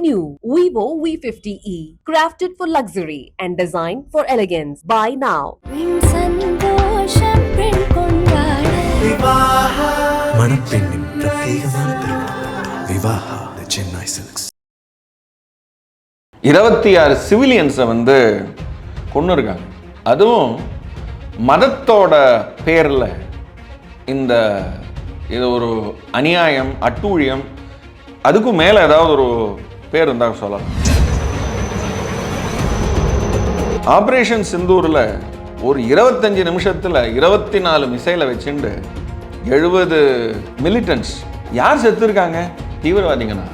new Vivo V50e, crafted for luxury and designed for elegance. Buy now. மணப்பெண்ணின் பிரத்யேகமான திருமணம் Vivaha Chennai silks இருபத்தி ஆறு சிவிலியன்ஸை வந்து கொண்டு இருக்காங்க அதுவும் மதத்தோட பேரில் இந்த இது ஒரு அநியாயம் அட்டூழியம் அதுக்கும் மேலே ஏதாவது ஒரு பேர் இருந்தால் சொல்லலாம். ஆப்ரேஷன் சிந்தூரில் ஒரு இருபத்தஞ்சு நிமிஷத்தில் இருபத்தி நாலு மிசைலை வச்சுண்டு எழுபது மிலிட்டன்ஸ் யார் செத்துருக்காங்க? தீவிரவாதிங்கண்ணா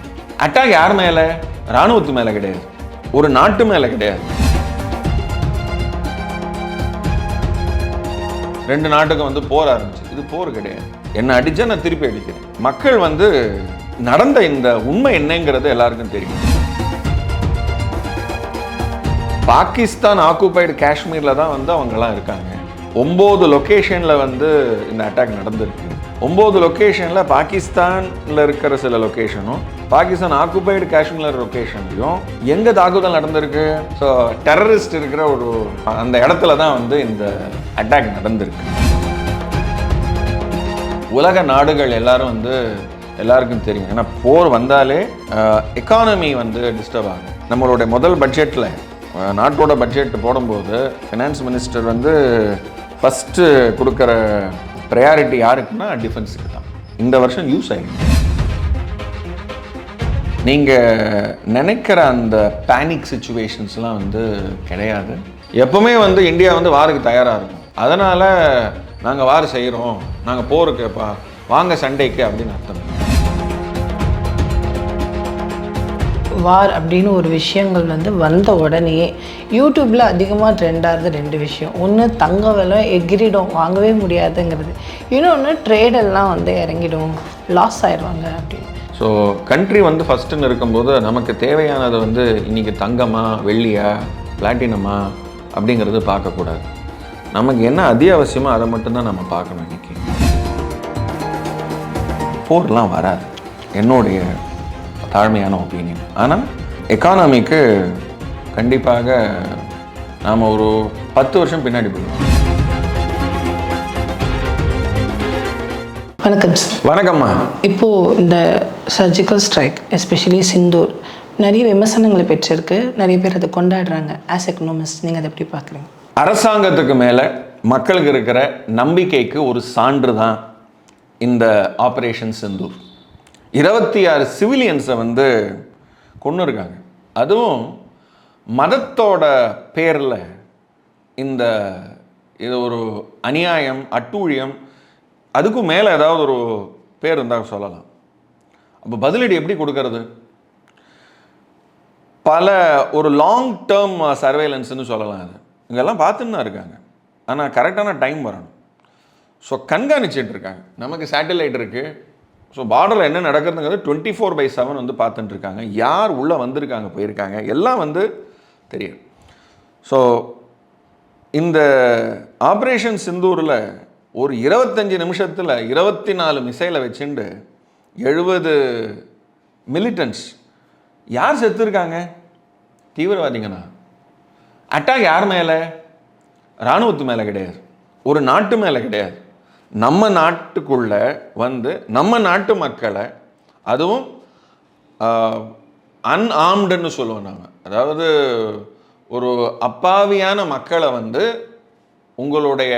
அட்டாக் யார் மேலே? ராணுவத்து மேலே கிடையாது. ஒரு நாட்டு மேலே கிடையாது. ரெண்டு நாட்டுக்கும் வந்து போர் ஆரம்பிச்சு. இது போர் கிடையாது. என்ன அடிச்சா நான் திருப்பி அடிக்கிறேன். மக்கள் வந்து நடந்த இந்த உண்மை என்னங்கிறது எல்லாருக்கும் தெரியும். பாகிஸ்தான் ஆக்குபைடு காஷ்மீரில் தான் வந்து அவங்கெல்லாம் இருக்காங்க. ஒம்பது லொக்கேஷனில் வந்து இந்த அட்டாக் நடந்திருக்கு. ஒம்பது லொக்கேஷனில் பாகிஸ்தானில் இருக்கிற சில லொக்கேஷனும் பாகிஸ்தான் ஆக்குபைடு காஷ்மீர் லொக்கேஷன்லையும் எங்கே தாக்குதல் நடந்திருக்கு? ஸோ டெரரிஸ்ட் இருக்கிற ஒரு அந்த இடத்துல தான் வந்து இந்த அட்டாக் நடந்திருக்கு. உலக நாடுகள் எல்லாரும் வந்து எல்லாருக்கும் தெரியும். ஏன்னா போர் வந்தாலே எக்கானமி வந்து டிஸ்டர்ப் ஆகும். நம்மளுடைய முதல் பட்ஜெட்டில் நாட்டோட பட்ஜெட் போடும்போது ஃபினான்ஸ் மினிஸ்டர் வந்து ஃபஸ்ட்டு கொடுக்குற ப்ரையாரிட்டி யாருக்குன்னா டிஃபென்ஸுக்கு தான். இந்த வருஷம் யூஸ் ஆகிடும் நீங்கள் நினைக்கிற அந்த பேனிக் சுச்சுவேஷன்ஸ்லாம் வந்து கிடையாது. எப்பவுமே வந்து இந்தியா வந்து வாருக்கு தயாராக இருக்கும். அதனால் நாங்கள் வார் செய்கிறோம் நாங்கள் போருக்கு பா வாங்க சண்டைக்கு அப்படின்னு அர்த்தம். வார் அப்படின்னு ஒரு விஷயங்கள் வந்து வந்த உடனே யூடியூப்பில் அதிகமாக ட்ரெண்டாகிறது ரெண்டு விஷயம். ஒன்று தங்க விலை எகிரிடும் வாங்கவே முடியாதுங்கிறது. இன்னொன்று ட்ரேடெல்லாம் வந்து இறங்கிடும் லாஸ் ஆயிடுவாங்க அப்படின்னு. ஸோ கண்ட்ரி வந்து ஃபஸ்ட்டுன்னு இருக்கும்போது நமக்கு தேவையானது வந்து இன்றைக்கி தங்கமா வெள்ளியா பிளாட்டினமா அப்படிங்கிறது பார்க்கக்கூடாது. நமக்கு என்ன அத்தியாவசியமோ அதை மட்டும்தான் நம்ம பார்க்கணும் இன்றைக்கி போர்லாம் வராது. என்னுடைய தாழ்மையான ஒப்பீனியன் ஆனால் எக்கானமிக்கு கண்டிப்பாக நாம் ஒரு பத்து வருஷம் பின்னாடி போயிடுவோம். வணக்கம் சார் வணக்கம்மா. இப்போது இந்த சர்ஜிக்கல் ஸ்ட்ரைக் எஸ்பெஷலி சிந்தூர் நிறைய விமர்சனங்களை பெற்றிருக்கு. நிறைய பேர் அதை கொண்டாடுறாங்க. ஆஸ் எக்கனாமிஸ்ட் நீங்கள் அதை எப்படி பார்க்குறீங்க? அரசாங்கத்துக்கு மேலே மக்களுக்கு இருக்கிற நம்பிக்கைக்கு ஒரு சான்று தான் இந்த ஆப்ரேஷன் சிந்தூர். இருபத்தி ஆறு சிவிலியன்ஸை வந்து கொண்டு இருக்காங்க அதுவும் மதத்தோட பேரில் இந்த இது ஒரு அநியாயம் அட்டூழியம் அதுக்கும் மேலே ஏதாவது ஒரு பேர் இருந்தால் சொல்லலாம். அப்போ பதிலடி எப்படி கொடுக்கறது? பல ஒரு லாங் டேர்ம் சர்வேலன்ஸ்னு சொல்லலாம் அது. இங்கெல்லாம் பார்த்துன்னு தான் இருக்காங்க. ஆனால் கரெக்டான டைம் வரணும். ஸோ கண்காணிச்சிட்டு இருக்காங்க. நமக்கு சேட்டலைட் இருக்குது ஸோ பார்டரில் என்ன நடக்குதுங்கிறது டுவெண்ட்டி ஃபோர் பை செவன் வந்து பார்த்துட்டுருக்காங்க. யார் உள்ளே வந்திருக்காங்க போயிருக்காங்க? எல்லாம் வந்து தெரியும். ஸோ இந்த ஆப்ரேஷன் சிந்தூரில் ஒரு இருபத்தஞ்சி நிமிஷத்தில் இருபத்தி நாலு மிசைலை வச்சுண்டு எழுபது மிலிட்டன்ஸ் யார் செத்துருக்காங்க? தீவிரவாதிங்கண்ணா அட்டாக் யார் மேலே? இராணுவத்து மேலே கிடையாது. ஒரு நாட்டு மேலே கிடையாது. நம்ம நாட்டுக்குள்ள வந்து நம்ம நாட்டு மக்களை அதுவும் அன்ஆர்ம்டுன்னு சொல்லுவோம் நாங்கள் அதாவது ஒரு அப்பாவியான மக்களை வந்து உங்களுடைய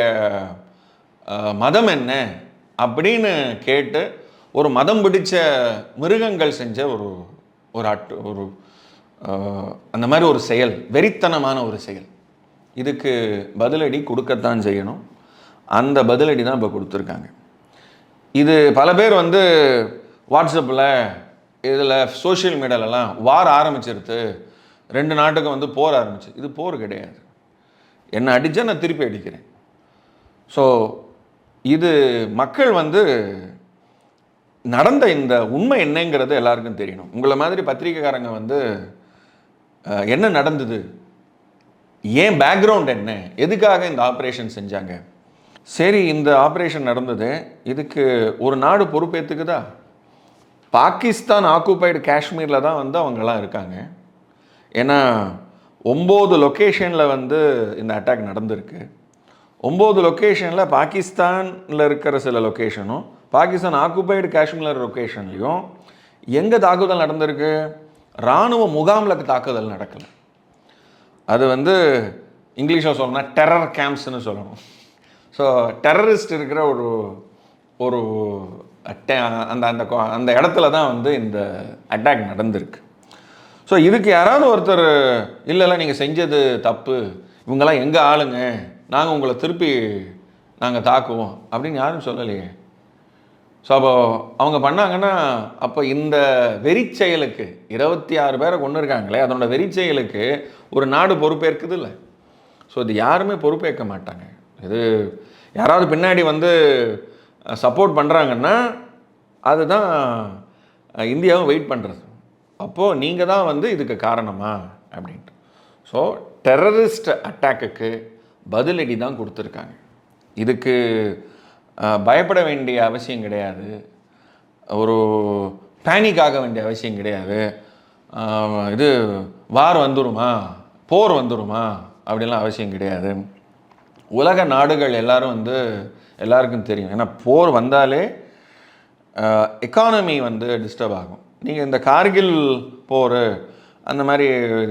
மதம் என்ன அப்படின்னு கேட்டு ஒரு மதம் பிடிச்ச மிருகங்கள் செஞ்ச ஒரு ஒரு அட்டு ஒரு அந்த மாதிரி ஒரு செயல் வெறித்தனமான ஒரு செயல். இதுக்கு பதிலடி கொடுக்கத்தான் செய்யணும். அந்த பதிலடி தான் இப்போ கொடுத்துருக்காங்க. இது பல பேர் வந்து வாட்ஸ்அப்பில் இதில் சோஷியல் மீடியாலலாம் வார் ஆரம்பிச்சிருது ரெண்டு நாட்டுக்கும் வந்து போர் ஆரம்பிச்சு. இது போர் கிடையாது. என்னை அடித்தா நான் திருப்பி அடிக்கிறேன். ஸோ இது மக்கள் வந்து நடந்த இந்த உண்மை என்னங்கிறது எல்லாருக்கும் தெரியணும். உங்களை மாதிரி பத்திரிக்கைக்காரங்க வந்து என்ன நடந்தது? ஏன் பேக்ரவுண்ட் என்ன? எதுக்காக இந்த ஆப்ரேஷன் செஞ்சாங்க? சரி இந்த ஆப்ரேஷன் நடந்தது. இதுக்கு ஒரு நாடு பொறுப்பேற்றுக்குதா பாகிஸ்தான் ஆக்குபைடு காஷ்மீரில் தான் வந்து அவங்கெல்லாம் இருக்காங்க. ஏன்னா ஒம்பது லொக்கேஷனில் வந்து இந்த அட்டாக் நடந்திருக்கு. ஒம்பது லொக்கேஷனில் பாகிஸ்தானில் இருக்கிற சில லொக்கேஷனும் பாகிஸ்தான் ஆக்குபைடு காஷ்மீர் லொக்கேஷன்லேயும் எங்கே தாக்குதல் நடந்திருக்கு? இராணுவ முகாமில் தாக்குதல் நடக்கலை. அது வந்து இங்கிலீஷில் சொல்லணும்னா டெரர் கேம்ப்ஸ்னு சொல்லணும். ஸோ டெரரிஸ்ட் இருக்கிற ஒரு ஒரு அந்த அந்த அந்த இடத்துல தான் வந்து இந்த அட்டாக் நடந்திருக்கு. ஸோ இதுக்கு யாராவது ஒருத்தர் இல்லை நீங்கள் செஞ்சது தப்பு. இவங்கெல்லாம் எங்கள் ஆளுங்க? நாங்கள் உங்களை திருப்பி நாங்கள் தாக்குவோம். அப்படின்னு யாரும் சொல்லலையே. ஸோ அப்போ அவங்க பண்ணாங்கன்னா அப்போ இந்த வெறிச்செயலுக்கு இருபத்தி ஆறு பேரை கொண்டு இருக்காங்களே அதனோட வெறிச்செயலுக்கு ஒரு நாடு பொறுப்பேற்குது இல்லை. ஸோ இது யாருமே பொறுப்பேற்க மாட்டாங்க. இது யாராவது பின்னாடி வந்து சப்போர்ட் பண்ணுறாங்கன்னா அதுதான் இந்தியாவும் வெயிட் பண்ணுறது அப்போது நீங்கள் தான் வந்து இதுக்கு காரணமா அப்படின்ட்டு. ஸோ டெரரிஸ்ட் அட்டாக்குக்கு பதிலடி தான் கொடுத்துருக்காங்க. இதுக்கு பயப்பட வேண்டிய அவசியம் கிடையாது. ஒரு பேனிக் ஆக வேண்டிய அவசியம் கிடையாது. இது வார் வந்துருமா? போர் வந்துருமா? அப்படிலாம் அவசியம் கிடையாது. உலக நாடுகள் எல்லாரும் வந்து எல்லாருக்கும் தெரியும். ஏன்னா போர் வந்தாலே எக்கானமி வந்து டிஸ்டர்ப் ஆகும். நீங்கள் இந்த கார்கில் போர் அந்த மாதிரி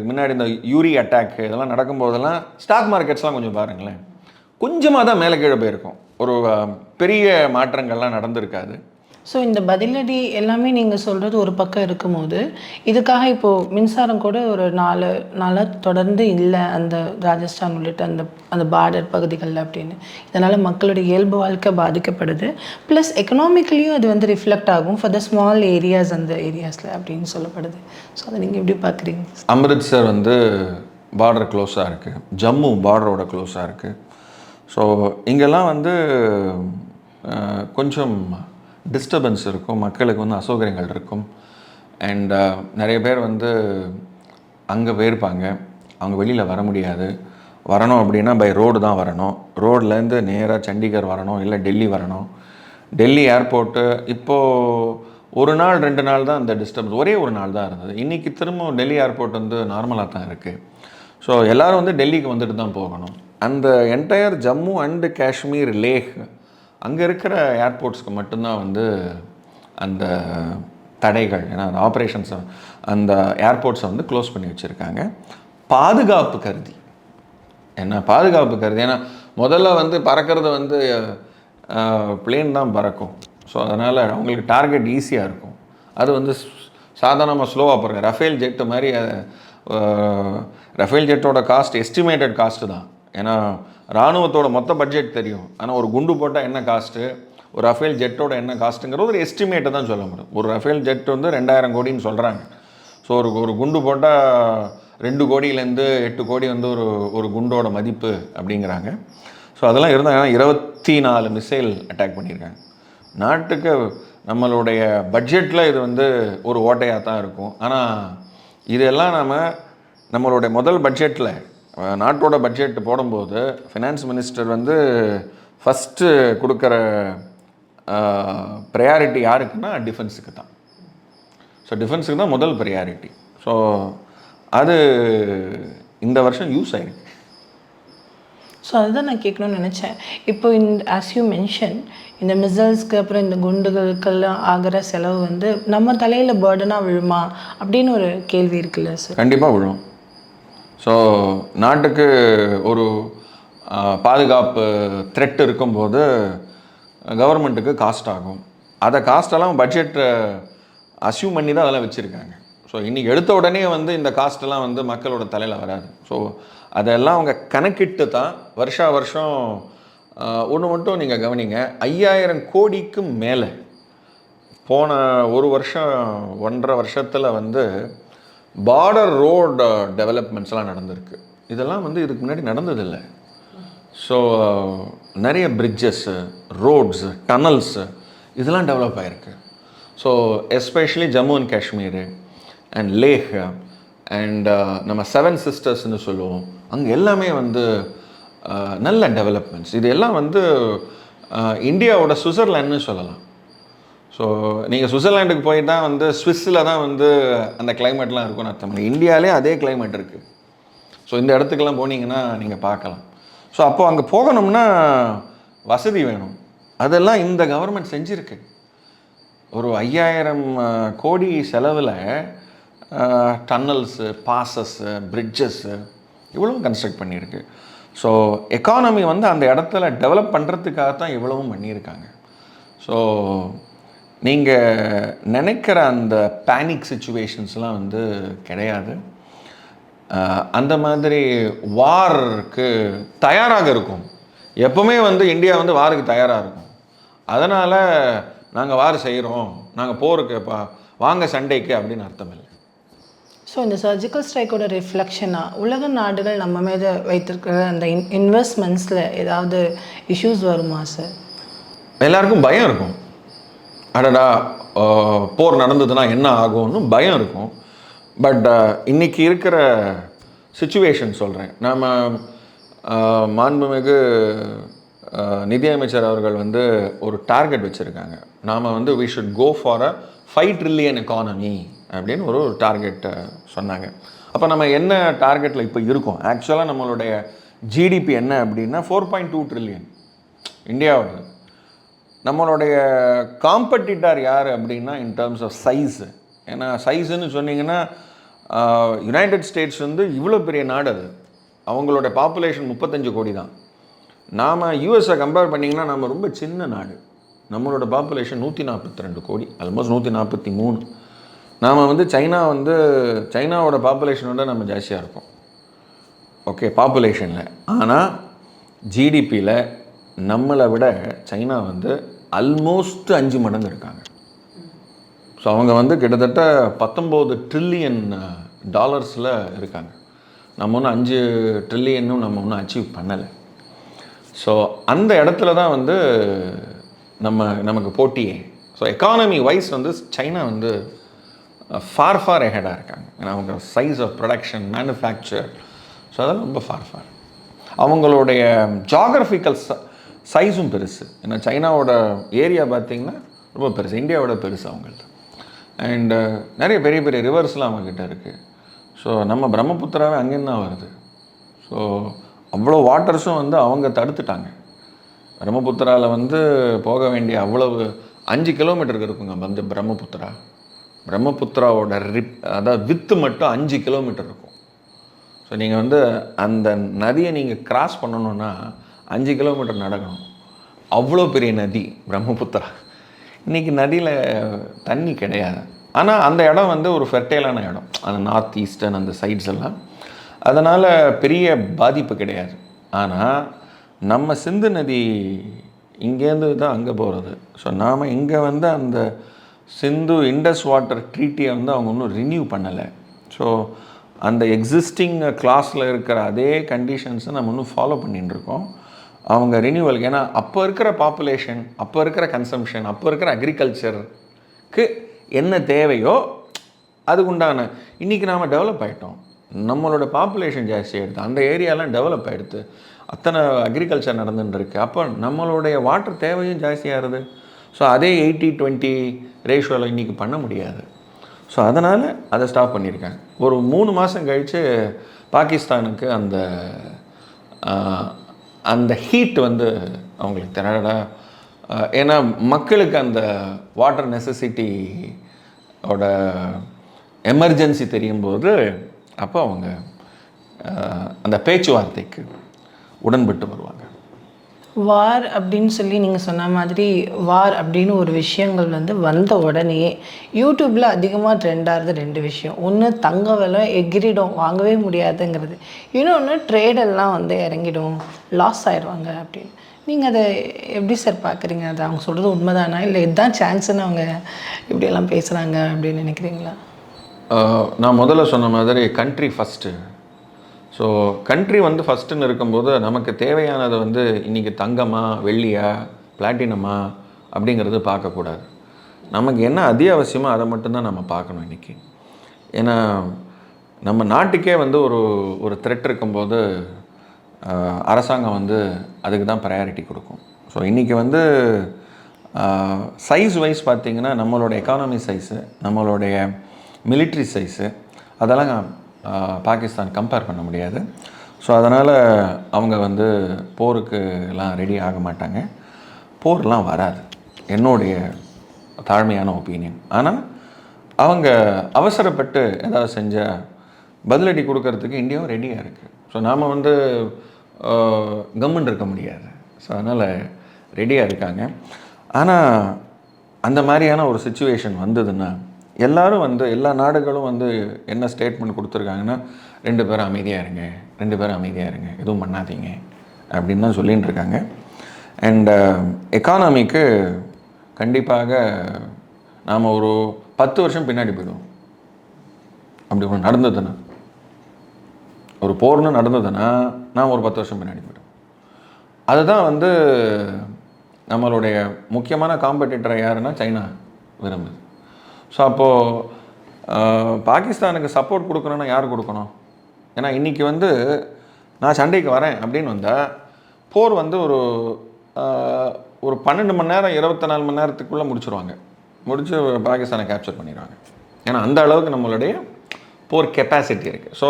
முன்னாடி இந்த யூரி அட்டாக் இதெல்லாம் நடக்கும்போதெல்லாம் ஸ்டாக் மார்க்கெட்ஸ்லாம் கொஞ்சம் பாருங்களேன். கொஞ்சமாக தான் மேலே கீழே போயிருக்கும். ஒரு பெரிய மாற்றங்கள்லாம் நடந்திருக்காது. ஸோ இந்த பதிலடி எல்லாமே நீங்கள் சொல்கிறது ஒரு பக்கம் இருக்கும்போது இதுக்காக இப்போது மின்சாரம் கூட ஒரு நாலு நாளாக தொடர்ந்து இல்லை அந்த ராஜஸ்தான் உள்ளிட்ட அந்த அந்த பார்டர் பகுதிகளில் அப்படின்னு. இதனால் மக்களுடைய இயல்பு வாழ்க்கை பாதிக்கப்படுது. ப்ளஸ் எக்கனாமிக்கலியும் அது வந்து ரிஃப்ளெக்ட் ஆகும் ஃபார் த ஸ்மால் ஏரியாஸ் அந்த ஏரியாஸில் அப்படின்னு சொல்லப்படுது. ஸோ அதை நீங்கள் எப்படி பார்க்குறீங்க? அமிர்த்சர் வந்து பார்டர் க்ளோஸாக இருக்குது ஜம்மு பார்டரோட க்ளோஸாக இருக்குது ஸோ இங்கெல்லாம் வந்து கொஞ்சம் டிஸ்டர்பன்ஸ் இருக்கும் மக்களுக்கு வந்து அசௌகரியங்கள் இருக்கும். அண்ட் uh, நிறைய பேர் வந்து அங்கே போயிருப்பாங்க. அவங்க வெளியில் வர முடியாது. வரணும் அப்படின்னா பை ரோடு தான் வரணும். ரோட்லேருந்து நேராக சண்டிகர் வரணும் இல்லை டெல்லி வரணும். டெல்லி ஏர்போர்ட்டு இப்போது ஒரு நாள் ரெண்டு நாள் தான் அந்த டிஸ்டர்பன்ஸ் ஒரே ஒரு நாள் தான் இருந்தது. இன்றைக்கி திரும்ப டெல்லி ஏர்போர்ட் வந்து நார்மலாக தான் இருக்குது ஸோ எல்லாரும் வந்து டெல்லிக்கு வந்துட்டு தான் போகணும். அந்த என்டையர் ஜம்மு அண்டு காஷ்மீர் லேக் அங்கே இருக்கிற ஏர்போர்ட்ஸ்க்கு மட்டும்தான் வந்து அந்த தடைகள் ஏன்னா அந்த ஆப்ரேஷன்ஸ் அந்த ஏர்போர்ட்ஸை வந்து க்ளோஸ் பண்ணி வச்சுருக்காங்க. பாதுகாப்பு கருதி. என்ன பாதுகாப்பு கருதி? ஏன்னா முதல்ல வந்து பறக்கிறது வந்து பிளேன் தான் பறக்கும். ஸோ அதனால் அவங்களுக்கு டார்கெட் ஈஸியாக இருக்கும். அது வந்து சாதாரணமாக ஸ்லோவாக போகிறாங்க ரஃபேல் ஜெட்டு மாதிரி ரஃபேல் ஜெட்டோட காஸ்ட் எஸ்டிமேட்டட் காஸ்ட்டு தான். ஏன்னா இராணுவத்தோட மொத்த பட்ஜெட் தெரியும். ஆனால் ஒரு குண்டு போட்டால் என்ன காஸ்ட்டு ஒரு ரஃபேல் ஜெட்டோட என்ன காஸ்ட்டுங்கிறது ஒரு எஸ்டிமேட்டை தான் சொல்ல முடியும். ஒரு ரஃபேல் ஜெட் வந்து ரெண்டாயிரம் கோடின்னு சொல்கிறாங்க ஸோ ஒரு ஒரு குண்டு போட்டால் ரெண்டு கோடியிலேருந்து எட்டு கோடி வந்து ஒரு ஒரு குண்டோட மதிப்பு அப்படிங்கிறாங்க. ஸோ அதெல்லாம் இருந்தாங்க. இருபத்தி நாலு மிசைல் அட்டாக் பண்ணியிருக்காங்க. நாட்டுக்கு நம்மளுடைய பட்ஜெட்டில் இது வந்து ஒரு ஓட்டையாக தான் இருக்கும். ஆனால் இதெல்லாம் நம்ம நம்மளுடைய முதல் பட்ஜெட்டில் நாட்டோட பட்ஜெட் போடும்போது ஃபினான்ஸ் மினிஸ்டர் வந்து ஃபஸ்ட்டு கொடுக்குற ப்ரையாரிட்டி யாருக்குன்னா டிஃபென்ஸுக்கு தான். ஸோ டிஃபென்ஸுக்கு தான் முதல் ப்ரையாரிட்டி ஸோ அது இந்த வருஷம் யூஸ் ஆயிருக்கு. ஸோ அதுதான் நான் கேட்கணும்னு நினச்சேன். இப்போ இந்த ஆஸ் யூ மென்ஷன் இந்த மிசைல்ஸ்க்கு அப்புறம் இந்த குண்டுகளுக்கெல்லாம் ஆகிற செலவு வந்து நம்ம தலையில் பேர்டனாக விழுமா? அப்படின்னு ஒரு கேள்வி இருக்குல்ல சார் கண்டிப்பாக விழும். ஸோ நாட்டுக்கு ஒரு பாதுகாப்பு த்ரெட் இருக்கும்போது கவர்மெண்ட்டுக்கு காஸ்ட் ஆகும். அதை காஸ்ட்டெல்லாம் பட்ஜெட்டை அசியூம் பண்ணி தான் அதெல்லாம் வச்சுருக்காங்க. ஸோ இன்றைக்கி எடுத்த உடனே வந்து இந்த காஸ்ட்டெல்லாம் வந்து மக்களோட தலையில் வராது. ஸோ அதெல்லாம் அவங்க கணக்கிட்டு தான் வருஷா வருஷம் ஒன்று மட்டும் நீங்கள் கவனிங்க. ஐயாயிரம் கோடிக்கு மேலே போன ஒரு வருஷம் ஒன்றரை வருஷத்தில் வந்து பார்டர் ரோடு டெவலப்மெண்ட்ஸ்லாம் நடந்திருக்கு. இதெல்லாம் வந்து இதுக்கு முன்னாடி நடந்ததில்லை. ஸோ uh, நிறைய பிரிட்ஜஸ்ஸு ரோட்ஸு டனல்ஸு இதெல்லாம் டெவலப் ஆகிருக்கு so especially Jammu and Kashmir and Leh and நம்ம செவன் சிஸ்டர்ஸ்னு சொல்லுவோம். அங்கே எல்லாமே வந்து uh, நல்ல டெவலப்மெண்ட்ஸ் இது எல்லாம் வந்து uh, இந்தியாவோட சுவிட்சர்லாண்ட்னு சொல்லலாம். ஸோ நீங்கள் சுவிட்சர்லாண்டுக்கு போய் தான் வந்து ஸ்விஸ்ஸில் தான் வந்து அந்த கிளைமேட்லாம் இருக்கும்னு அர்த்தம். இல்லை இந்தியாவிலே அதே கிளைமேட் இருக்குது ஸோ இந்த இடத்துக்கெல்லாம் போனீங்கன்னா நீங்கள் பார்க்கலாம். ஸோ அப்போது அங்கே போகணும்னா வசதி வேணும். அதெல்லாம் இந்த கவர்மெண்ட் செஞ்சுருக்கு. ஒரு ஐயாயிரம் கோடி செலவில் டன்னல்ஸு பாசஸ்ஸு பிரிட்ஜஸ்ஸு இவ்வளவும் கன்ஸ்ட்ரக்ட் பண்ணியிருக்கு. ஸோ எக்கானமி வந்து அந்த இடத்துல டெவலப் பண்ணுறதுக்காக தான் இவ்வளவும் பண்ணியிருக்காங்க. ஸோ நீங்கள் நினைக்கிற அந்த பேனிக் சுச்சுவேஷன்ஸ்லாம் வந்து கிடையாது. அந்த மாதிரி வாருக்கு தயாராக இருக்கும். எப்பவுமே வந்து இந்தியா வந்து வாருக்கு தயாராக இருக்கும். அதனால் நாங்கள் வார் செய்கிறோம் நாங்கள் போருக்கு பா வாங்க சண்டைக்கு அப்படின்னு அர்த்தம் இல்லை. ஸோ இந்த சர்ஜிக்கல் ஸ்ட்ரைக்கோட ரிஃப்ளெக்ஷனாக உலக நாடுகள் நம்ம மீது வைத்திருக்கிற அந்த இன் இன்வெஸ்ட்மெண்ட்ஸில் ஏதாவது இஷ்யூஸ் வருமா சார் எல்லாருக்கும் பயம் இருக்கும். அடடா போர் நடந்ததுன்னா என்ன ஆகும்னு பயம் இருக்கும். பட் இன்றைக்கி இருக்கிற சுச்சுவேஷன் சொல்கிறேன் நாம் மாண்புமிகு நிதியமைச்சர் அவர்கள் வந்து ஒரு டார்கெட் வச்சுருக்காங்க. நாம் வந்து we should go for a five trillion economy அப்படின்னு ஒரு டார்கெட்டை சொன்னாங்க. அப்போ நம்ம என்ன டார்கெட்டில் இப்போ இருக்கோம்? ஆக்சுவலாக நம்மளுடைய ஜிடிபி என்ன அப்படின்னா ஃபோர் பாயிண்ட் டூ ட்ரில்லியன் இந்தியாவோட நம்மளுடைய காம்படிட்டார் யார் அப்படின்னா இன் டேர்ம்ஸ் ஆஃப் சைஸு ஏன்னா சைஸுன்னு சொன்னீங்கன்னா யுனைடெட் ஸ்டேட்ஸ் வந்து இவ்வளோ பெரிய நாடு அது. அவங்களோட பாப்புலேஷன் முப்பத்தஞ்சு கோடி தான். நாம் யூஎஸை கம்பேர் பண்ணிங்கன்னா நம்ம ரொம்ப சின்ன நாடு. நம்மளோட பாப்புலேஷன் நூற்றி நாற்பத்தி ரெண்டு கோடி ஆல்மோஸ்ட் நூற்றி நாற்பத்தி மூணு நாம் வந்து சைனா வந்து சைனாவோட பாப்புலேஷனோட நம்ம ஜாஸ்தியாக இருக்கோம். ஓகே பாப்புலேஷனில் ஆனால் ஜிடிபியில் நம்மளை விட சைனா வந்து அல்மோஸ்ட் அஞ்சு மடங்கு இருக்காங்க. ஸோ அவங்க வந்து கிட்டத்தட்ட பத்தொம்போது ட்ரில்லியன் டாலர்ஸில் இருக்காங்க. நம்ம ஒன்றும் அஞ்சு ட்ரில்லியனும் நம்ம ஒன்றும் அச்சீவ் பண்ணலை. ஸோ அந்த இடத்துல தான் வந்து நம்ம நமக்கு போட்டியே ஸோ எக்கானமி வைஸ் வந்து சைனா வந்து ஃபார் ஃபார் ஹெடாக இருக்காங்க. ஏன்னா அவங்க size of production manufacture so அதெல்லாம் ரொம்ப ஃபார் ஃபார் அவங்களுடைய ஜாகிரபிக்கல் சைஸும் பெருசு. ஏன்னா சைனாவோட ஏரியா பார்த்தீங்கன்னா ரொம்ப பெருசு. இந்தியாவோட பெருசு அவங்கள்ட்ட. அண்டு uh, நிறைய பெரிய பெரிய ரிவர்ஸ்லாம் அவங்கக்கிட்ட இருக்குது ஸோ நம்ம பிரம்மபுத்திராவே அங்கேருந்து தான் வருது. ஸோ அவ்வளோ வாட்டர்ஸும் வந்து அவங்க தடுத்துட்டாங்க. பிரம்மபுத்திராவில் வந்து போக வேண்டிய அவ்வளவு அஞ்சு கிலோமீட்டருக்கு இருக்குங்க வந்து பிரம்மபுத்திரா. பிரம்மபுத்திராவோட ரிப் அதாவது வித்து மட்டும் அஞ்சு கிலோமீட்டர் இருக்கும். ஸோ நீங்கள் வந்து அந்த நதியை நீங்கள் கிராஸ் பண்ணணுன்னா அஞ்சு கிலோமீட்டர் நடக்கணும். அவ்வளோ பெரிய நதி பிரம்மபுத்திரா. இன்றைக்கி நதியில் தண்ணி கிடையாது. ஆனால் அந்த இடம் வந்து ஒரு ஃபெர்டைலான இடம். அந்த நார்த் ஈஸ்டர்ன் அந்த சைட்ஸ் எல்லாம். அதனால் பெரிய பாதிப்பு கிடையாது. ஆனால் நம்ம சிந்து நதி இங்கேருந்து தான் அங்கே போகிறது ஸோ நாம் இங்கே வந்து அந்த சிந்து இண்டஸ் வாட்டர் ட்ரீட்டியை வந்து அவங்க ஒன்றும் ரினியூ பண்ணலை. ஸோ அந்த எக்ஸிஸ்டிங் கிளாஸில் இருக்கிற அதே கண்டிஷன்ஸை நம்ம இன்னும் ஃபாலோ பண்ணிகிட்டு இருக்கோம். அவங்க ரினியூவலுக்கு ஏன்னா அப்போ இருக்கிற பாப்புலேஷன் அப்போ இருக்கிற கன்சம்ஷன் அப்போ இருக்கிற அக்ரிகல்ச்சருக்கு என்ன தேவையோ அதுக்குண்டான இன்றைக்கி நாம் டெவலப் ஆகிட்டோம் நம்மளோட பாப்புலேஷன் ஜாஸ்தி ஆகிடுது அந்த ஏரியாலாம் டெவலப் ஆகிடுது அத்தனை அக்ரிகல்ச்சர் நடந்துட்டு அப்போ நம்மளுடைய வாட்டர் தேவையும் ஜாஸ்தியாகிறது ஸோ அதே எயிட்டி டுவெண்ட்டி ரேஷியோவில் இன்றைக்கி பண்ண முடியாது. ஸோ அதனால் அதை ஸ்டாப் பண்ணியிருக்காங்க. ஒரு மூணு மாதம் கழித்து பாகிஸ்தானுக்கு அந்த அந்த ஹீட் வந்து அவங்களுக்கு திரடா ஏன்னா மக்களுக்கு அந்த வாட்டர் நெசசிட்டி ஓட எமர்ஜென்சி தெரியும் போது அப்போ அவங்க அந்த பேச்சுவார்த்தைக்கு உடன்பட்டு வருவாங்க. வார் அப்படின்னு சொல்லி நீங்கள் சொன்ன மாதிரி வார் அப்படின்னு ஒரு விஷயங்கள் வந்து வந்த உடனே யூடியூப்பில் அதிகமாக ட்ரெண்டாகிறது ரெண்டு விஷயம். ஒன்று தங்க விலை எகிரிடும் வாங்கவே முடியாதுங்கிறது. இன்னொன்று ட்ரேடெல்லாம் வந்து இறங்கிடும் லாஸ் ஆயிடுவாங்க அப்படின்னு. நீங்கள் அதை எப்படி சார் பார்க்குறீங்க அது அவங்க சொல்கிறது உண்மைதானா? இல்லை இதுதான் சான்ஸுன்னு அவங்க இப்படியெல்லாம் பேசுகிறாங்க அப்படின்னு நினைக்கிறீங்களா? நான் முதல்ல சொன்ன மாதிரி கண்ட்ரி ஃபஸ்ட்டு ஸோ கண்ட்ரி வந்து ஃபஸ்ட்டுன்னு இருக்கும்போது நமக்கு தேவையானது வந்து இன்றைக்கி தங்கமா வெள்ளியா பிளாட்டினமா அப்படிங்கிறது பார்க்கக்கூடாது. நமக்கு என்ன அத்தியாவசியமோ அதை மட்டும்தான் நம்ம பார்க்கணும் இன்றைக்கி ஏன்னா நம்ம நாட்டுக்கே வந்து ஒரு ஒரு த்ரெட் இருக்கும்போது அரசாங்கம் வந்து அதுக்கு தான் ப்ரையாரிட்டி கொடுக்கும். ஸோ இன்றைக்கி வந்து சைஸ் வைஸ் பார்த்திங்கன்னா நம்மளோட எக்கானமி சைஸு நம்மளுடைய மிலிட்ரி சைஸு அதெல்லாம் பாகிஸ்தான் கம்பேர் பண்ண முடியாது. ஸோ அதனால் அவங்க வந்து போருக்கு எல்லாம் ரெடி ஆக மாட்டாங்க. போர்லாம் வராது. என்னுடைய தாழ்மையான ஒப்பீனியன் ஆனால் அவங்க அவசரப்பட்டு ஏதாவது செஞ்சால் பதிலடி கொடுக்கறதுக்கு இந்தியாவும் ரெடியாக இருக்குது ஸோ நாம் வந்து கம்முன்னு இருக்க முடியாது. ஸோ அதனால் ரெடியாக இருக்காங்க. ஆனால் அந்த மாதிரியான ஒரு சுச்சுவேஷன் வந்ததுன்னா எல்லாரும் வந்து எல்லா நாடுகளும் வந்து என்ன ஸ்டேட்மெண்ட் கொடுத்துருக்காங்கன்னா ரெண்டு பேரும் அமைதியாக இருங்க ரெண்டு பேரும் அமைதியாக இருங்க எதுவும் பண்ணாதீங்க அப்படின்னு தான் சொல்லிகிட்டு இருக்காங்க. அண்ட் எக்கானமிக்கு uh, கண்டிப்பாக நாம் ஒரு பத்து வருஷம் பின்னாடி போயிடுவோம். அப்படி ஒன்று நடந்ததுன்னா ஒரு போர்னு நடந்ததுன்னா நான் ஒரு பத்து வருஷம் பின்னாடி போயிடுவோம். அதுதான் வந்து நம்மளுடைய முக்கியமான காம்படிட்டர் யாருன்னா சைனா விரும்புது. ஸோ அப்போது பாகிஸ்தானுக்கு சப்போர்ட் கொடுக்கணும்னா யார் கொடுக்கணும்? ஏன்னா இன்றைக்கி வந்து நான் சண்டைக்கு வரேன் அப்படின்னு வந்தால் போர் வந்து ஒரு ஒரு பன்னெண்டு மணி நேரம் இருபத்தி நாலு மணி நேரத்துக்குள்ளே முடிச்சிருவாங்க. முடித்து பாகிஸ்தானை கேப்சர் பண்ணிடுவாங்க. ஏன்னா அந்த அளவுக்கு நம்மளுடைய போர் கெப்பாசிட்டி இருக்குது ஸோ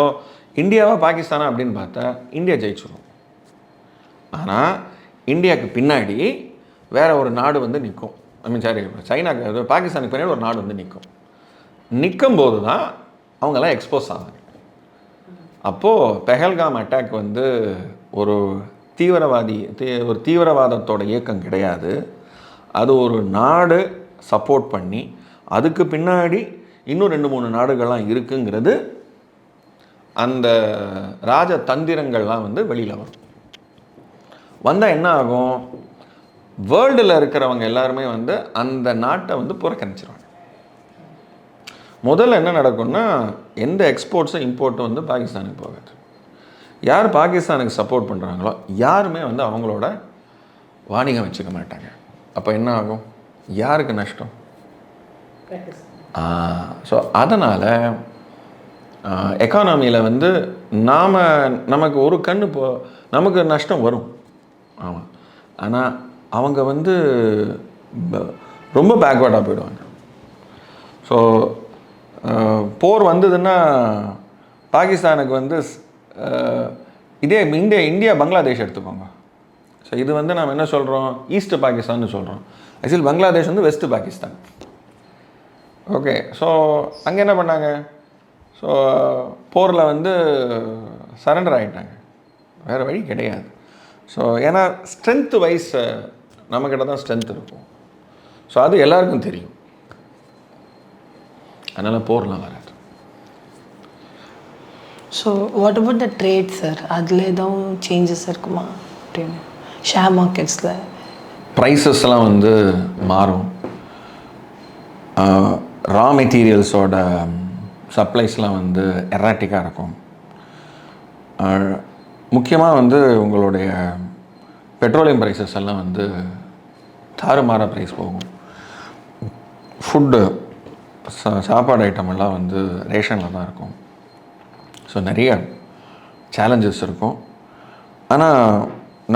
இந்தியாவாக பாகிஸ்தானா அப்படின்னு பார்த்தா இந்தியா ஜெயிச்சிடும் ஆனால் இந்தியாவுக்கு பின்னாடி வேறு ஒரு நாடு வந்து நிற்கும் ஐ மீன் சாரி சைனாக்கு பாகிஸ்தானுக்கு பின்னாடி ஒரு நாடு வந்து நிற்கும் நிற்கும் போது தான் அவங்கெல்லாம் எக்ஸ்போஸ் ஆவாங்க. அப்போது பெஹல்காம் அட்டாக் வந்து ஒரு தீவிரவாதி தீ- ஒரு தீவிரவாதத்தோட இயக்கம் கிடையாது. அது ஒரு நாடு சப்போர்ட் பண்ணி அதுக்கு பின்னாடி இன்னும் ரெண்டு மூணு நாடுகள்லாம் இருக்குங்கிறது அந்த ராஜ தந்திரங்கள்லாம் வந்து வெளியில் வரும். வந்தால் என்ன ஆகும்? வேர்ல்டில் இருக்கிறவங்க எல்லாருமே வந்து அந்த நாட்டை வந்து புறக்கணிச்சிருவாங்க. முதல்ல என்ன நடக்கும்னா எந்த எக்ஸ்போர்ட்ஸும் இம்போர்ட்டும் வந்து பாகிஸ்தானுக்கு போகாது. யார் பாகிஸ்தானுக்கு சப்போர்ட் பண்ணுறாங்களோ யாருமே வந்து அவங்களோட வாணிகம் வச்சுக்க மாட்டாங்க. அப்போ என்ன ஆகும்? யாருக்கு நஷ்டம்? ஸோ அதனால் எக்கானமியில் வந்து நாம் நமக்கு ஒரு கண்ணு போ நமக்கு நஷ்டம் வரும். ஆமாம் ஆனால் அவங்க வந்து ரொம்ப பேக்வேர்டாக போயிடுவாங்க. ஸோ போர் வந்ததுன்னா பாகிஸ்தானுக்கு வந்து இதே இந்தியா இந்தியா பங்களாதேஷ் எடுத்துக்கோங்க. ஸோ இது வந்து நாம் என்ன சொல்கிறோம் ஈஸ்ட் பாகிஸ்தான்னு சொல்கிறோம் ஆக்சுவலி பங்களாதேஷ் வந்து வெஸ்ட் பாகிஸ்தான் ஓகே ஸோ அங்கே என்ன பண்ணாங்க? ஸோ போரில் வந்து சரண்டர் ஆகிட்டாங்க வேறு வழி கிடையாது. ஸோ ஏன்னா ஸ்ட்ரென்த்து வைஸ் நம்மக்கிட்ட தான் ஸ்ட்ரென்த் இருக்கும். ஸோ அது எல்லாருக்கும் தெரியும். அதனால் போர்லாம் வராது. So what about the trade sir அதில் எதுவும் சேஞ்சஸ் இருக்குமா? அப்படின்னு. ஷேர் மார்க்கெட்ஸில் ப்ரைஸஸ்லாம் வந்து மாறும். ரா மெட்டீரியல்ஸோட சப்ளைஸ்லாம் வந்து எராட்டிக்காக இருக்கும். முக்கியமாக வந்து உங்களுடைய பெட்ரோலியம் ப்ரைஸஸ் எல்லாம் வந்து தாறுமாற ப்ரைஸ் போகும். ஃபுட்டு சா சாப்பாடு ஐட்டம் எல்லாம் வந்து ரேஷனில் தான் இருக்கும். ஸோ நிறைய சேலஞ்சஸ் இருக்கும். ஆனால்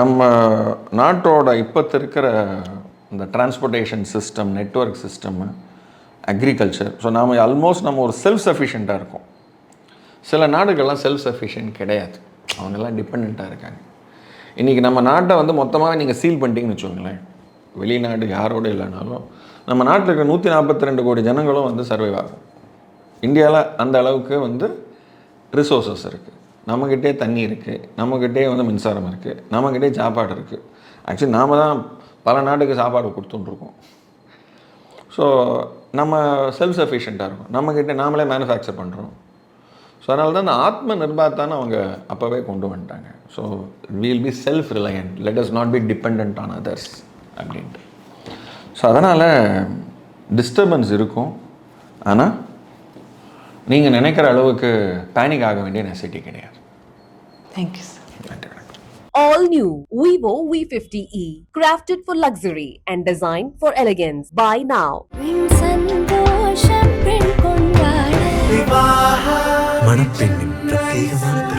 நம்ம நாட்டோட இப்போத்து இருக்கிற இந்த transportation system network system agriculture so நாம் ஆல்மோஸ்ட் நம்ம ஒரு செல்ஃப் சஃபிஷியண்ட்டாக இருக்கோம். சில நாடுகள்லாம் செல்ஃப் சஃபிஷியன்ட் கிடையாது. அவங்கெல்லாம் டிபெண்ட்டாக இருக்காங்க. இன்றைக்கி நம்ம நாட்டை வந்து மொத்தமாக நீங்கள் சீல் பண்ணிட்டீங்கன்னு வச்சுக்கோங்களேன். வெளிநாடு யாரோட இல்லைனாலும் நம்ம நாட்டில் இருக்கிற நூற்றி நாற்பத்தி ரெண்டு கோடி ஜனங்களும் வந்து சர்வைவ் ஆகும். இந்தியாவில் அந்த அளவுக்கு வந்து ரிசோர்ஸஸ் இருக்குது நம்மக்கிட்டே தண்ணி இருக்குது நம்மக்கிட்டே வந்து மின்சாரம் இருக்குது நம்மக்கிட்டே சாப்பாடு இருக்குது ஆக்சுவலி நாம தான் பல நாட்டுக்கு சாப்பாடு கொடுத்துட்டுருக்கோம் ஸோ நம்ம செல்ஃப் சஃபிஷியண்ட்டாக இருக்கும். நம்மக்கிட்ட நாமளே மேனுஃபேக்சர் பண்ணுறோம் ஸோ அதனால தான் ஆத்ம நிர்பாத்தான அவங்க அப்போவே கொண்டு வந்துட்டாங்க. So we'll be self reliant let us not be depend on others அப்படின்ட்டு. ஸோ அதனால் டிஸ்டர்பன்ஸ் இருக்கும். ஆனால் நீங்கள் நினைக்கிற அளவுக்கு பேனிக் ஆக வேண்டிய நெசிட்டி கிடையாது. Thank you sir All new Vivo V50e, crafted for luxury and designed for elegance. Buy now. மணப்பெண்ணின் பிரத்யேகமான